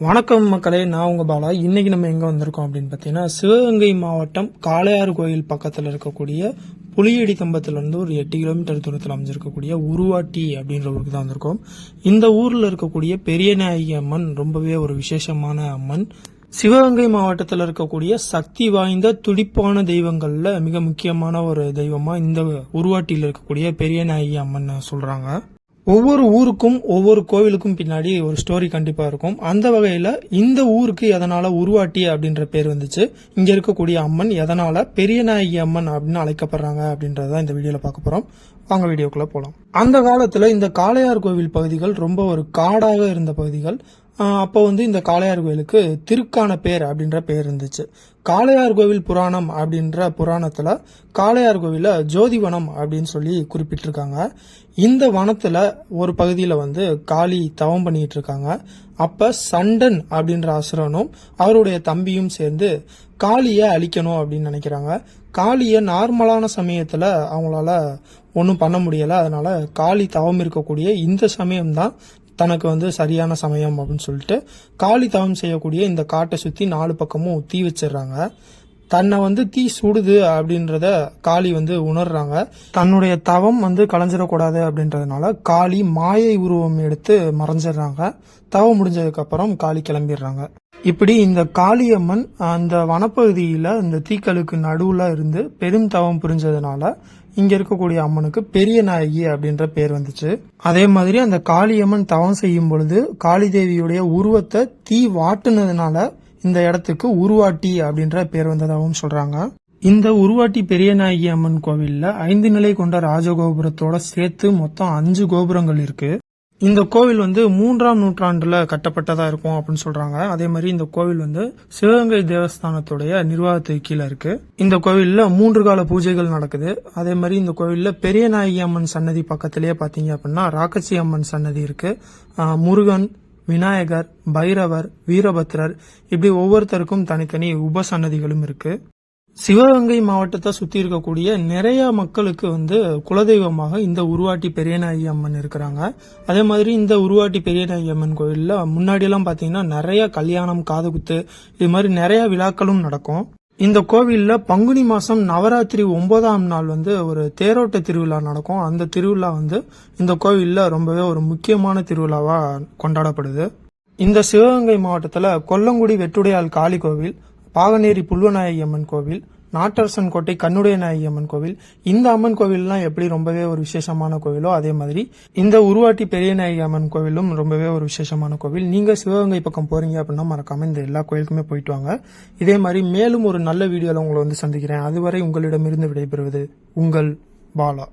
வணக்கம் மக்களே நான் உங்க பாலா. இன்னைக்கு நம்ம எங்க வந்திருக்கோம் அப்படின்னு பார்த்தீங்கன்னா சிவகங்கை மாவட்டம் காளையார் கோயில் பக்கத்தில் இருக்கக்கூடிய புலியடி தம்பத்துல இருந்து ஒரு எட்டு கிலோமீட்டர் தூரத்தில் அமைஞ்சிருக்கக்கூடிய உருவாட்டி அப்படின்ற ஊருக்கு தான் வந்திருக்கோம். இந்த ஊர்ல இருக்கக்கூடிய பெரியநாயகி அம்மன் ரொம்பவே ஒரு விசேஷமான அம்மன். சிவகங்கை மாவட்டத்தில் இருக்கக்கூடிய சக்தி வாய்ந்த துடிப்பான தெய்வங்களில் மிக முக்கியமான ஒரு தெய்வமாக இந்த உருவாட்டியில் இருக்கக்கூடிய பெரியநாயகி அம்மன் சொல்கிறாங்க ஒவ்வொரு ஊருக்கும் ஒவ்வொரு கோவிலுக்கும் பின்னாடி ஒரு ஸ்டோரி கண்டிப்பாக இருக்கும். அந்த வகையில் இந்த ஊருக்கு எதனால் உருவாட்டி அப்படின்ற பேர் வந்துச்சு. இங்கே இருக்கக்கூடிய அம்மன் எதனால் பெரியநாயகி அம்மன் அப்படின்னு அழைக்கப்படுறாங்க அப்படின்றத இந்த வீடியோவில் பார்க்க போகிறோம் வாங்க வீடியோக்குள்ளே போகலாம் அந்த காலத்தில் இந்த காளையார் கோவில் பகுதிகள் ரொம்ப ஒரு காடாக இருந்த பகுதிகள். அப்போ வந்து இந்த காளையார் கோவிலுக்கு திருக்கான பேர் அப்படின்ற பேர் இருந்துச்சு. காளையார் கோவில் புராணம் அப்படின்ற புராணத்தில் காளையார் கோவில ஜோதிவனம் அப்படின்னு சொல்லி குறிப்பிட்டிருக்காங்க. இந்த வனத்தில் ஒரு பகுதியில் வந்து காளி தவம் பண்ணிட்டு இருக்காங்க. அப்போ சண்டன் அப்படின்ற அசுரனும் அவருடைய தம்பியும் சேர்ந்து காளியை அழிக்கணும் அப்படின்னு நினைக்கிறாங்க. காளியை நார்மலான சமயத்தில் அவங்களால ஒன்றும் பண்ண முடியலை. அதனால காளி தவம் இருக்கக்கூடிய இந்த சமயம்தான் தனக்கு வந்து சரியான சமயம் அப்படின்னு சொல்லிட்டு காளி தவம் செய்யக்கூடிய இந்த காட்டை சுற்றி நாலு பக்கமும் தீ வச்சிடுறாங்க. தன்னை வந்து தீ சுடுது அப்படின்றத காளி வந்து உணர்றாங்க. தன்னுடைய தவம் வந்து கலைஞ்சிடக்கூடாது அப்படின்றதுனால காளி மாயை உருவம் எடுத்து மறைஞ்சிடுறாங்க. தவம் முடிஞ்சதுக்கு அப்புறம் காளி கிளம்பிடுறாங்க. இப்படி இந்த காளியம்மன் அந்த வனப்பகுதியில இந்த தீக்களுக்கு நடுவுல இருந்து பெரும் தவம் புரிஞ்சதுனால இங்க இருக்கக்கூடிய அம்மனுக்கு பெரிய நாயகி அப்படின்ற பேர் வந்துச்சு. அதே மாதிரி அந்த காளியம்மன் தவம் செய்யும் பொழுது காளி தேவியுடைய உருவத்தை தீ வாட்டுனதுனால இந்த இடத்துக்கு உருவாட்டி அப்படின்ற பேர் வந்ததாகவும் சொல்றாங்க. இந்த உருவாட்டி பெரியநாயகி அம்மன் கோவில்ல ஐந்து நிலை கொண்ட ராஜகோபுரத்தோட சேர்த்து மொத்தம் அஞ்சு கோபுரங்கள் இருக்கு. இந்த கோவில் வந்து மூன்றாம் நூற்றாண்டுல கட்டப்பட்டதா இருக்கும் அப்படின்னு சொல்றாங்க. அதே மாதிரி இந்த கோவில் வந்து சிவகங்கை தேவஸ்தானத்துடைய நிர்வாகத்துக்கு கீழே இருக்கு. இந்த கோவில்ல மூன்று கால பூஜைகள் நடக்குது. அதே மாதிரி இந்த கோவில்ல பெரியநாயகி அம்மன் சன்னதி பக்கத்திலேயே பாத்தீங்க அப்படின்னா ராக்கச்சி அம்மன் சன்னதி இருக்கு. முருகன் விநாயகர் பைரவர் வீரபத்ரர் இப்படி ஒவ்வொருத்தருக்கும் தனித்தனி உபசன்னதிகளும் இருக்கு. சிவகங்கை மாவட்டத்தை சுத்தி இருக்கக்கூடிய நிறைய மக்களுக்கு வந்து குலதெய்வமாக இந்த உருவாட்டி பெரியநாயகி அம்மன் இருக்கிறாங்க. அதே மாதிரி இந்த உருவாட்டி பெரியநாயகி அம்மன் கோயில்ல முன்னாடி எல்லாம் பாத்தீங்கன்னா நிறைய கல்யாணம் காதுகுத்து இது மாதிரி நிறைய விழாக்களும் நடக்கும். இந்த கோவிலில் பங்குனி மாதம் நவராத்திரி ஒன்பதாம் நாள் வந்து ஒரு தேரோட்ட திருவிழா நடக்கும். அந்த திருவிழா வந்து இந்த கோவிலில் ரொம்பவே ஒரு முக்கியமான திருவிழாவாக கொண்டாடப்படுது. இந்த சிவகங்கை மாவட்டத்தில் கொல்லங்குடி வெட்டுடையாள் காளி கோவில் பாகனேரி புல்வநாயகி அம்மன் கோவில் நாட்டரசன் கோட்டை கண்ணுடைய நாயகி அம்மன் கோவில். இந்த அம்மன் கோவில்லாம் எப்படி ரொம்பவே ஒரு விசேஷமான கோவிலோ அதே மாதிரி இந்த உருவாட்டி பெரிய நாயகி அம்மன் கோவிலும் ரொம்பவே ஒரு விசேஷமான கோவில். நீங்க சிவகங்கை பக்கம் போறீங்க அப்படின்னா மறக்காம இந்த எல்லா கோயிலுக்குமே போயிட்டு வாங்க. இதே மாதிரி மேலும் ஒரு நல்ல வீடியோல உங்களை வந்து சந்திக்கிறேன். அதுவரை உங்களிடமிருந்து விடைபெறுவது உங்கள் பாலா.